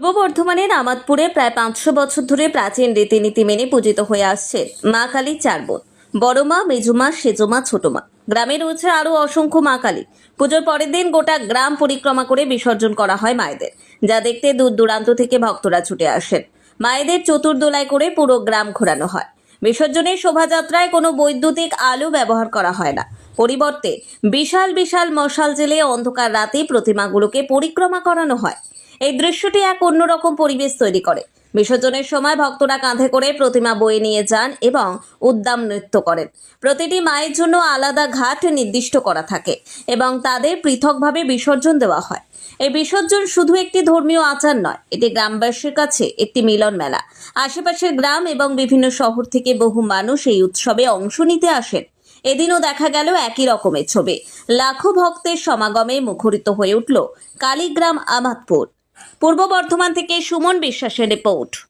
পূর্ব বর্ধমানের আমাদপুরে প্রায় পাঁচশো বছর ধরে প্রাচীন রীতিনীতি মেনে পূজিত হয়ে আসছে মা কালী চার বোন। বড় মা মেজুমা সেজমা ছোট মা। গ্রামে রয়েছে আরও অসংখ্য মা কালী। পুজোর পরের দিন গোটা গ্রাম পরিক্রমা করে বিসর্জন করা হয় মায়েদের, যা দেখতে দূর দূরান্ত থেকে ভক্তরা ছুটে আসেন। মায়েদের চতুর্দোলায় করে পুরো গ্রাম ঘোরানো হয়। বিসর্জনের শোভাযাত্রায় কোনো বৈদ্যুতিক আলো ব্যবহার করা হয় না। পরিবর্তে বিশাল বিশাল মশাল জেলে অন্ধকার রাতে প্রতিমাগুলোকে পরিক্রমা করানো হয়। এই দৃশ্যটি এক অন্যরকম পরিবেশ তৈরি করে। বিসর্জনের সময় ভক্তরা কাঁধে করে প্রতিমা বয়ে নিয়ে যান এবং উদ্দাম নৃত্য করেন। প্রতিটি মায়ের জন্য আলাদা ঘাট নির্দিষ্ট করা থাকে এবং তাদের পৃথকভাবে বিসর্জন দেওয়া হয়। এই বিসর্জন শুধু একটি ধর্মীয় আচার নয়, এটি গ্রামবাসীর কাছে একটি মিলন মেলা। আশেপাশের গ্রাম এবং বিভিন্ন শহর থেকে বহু মানুষ এই উৎসবে অংশ নিতে আসেন। এদিনও দেখা গেল একই রকমের ছবি। লাখো ভক্তের সমাগমে মুখরিত হয়ে উঠল কালীগ্রাম আমাদপুর পূর্ব বর্ধমান থেকে সুমন বিশ্বাসের রিপোর্ট।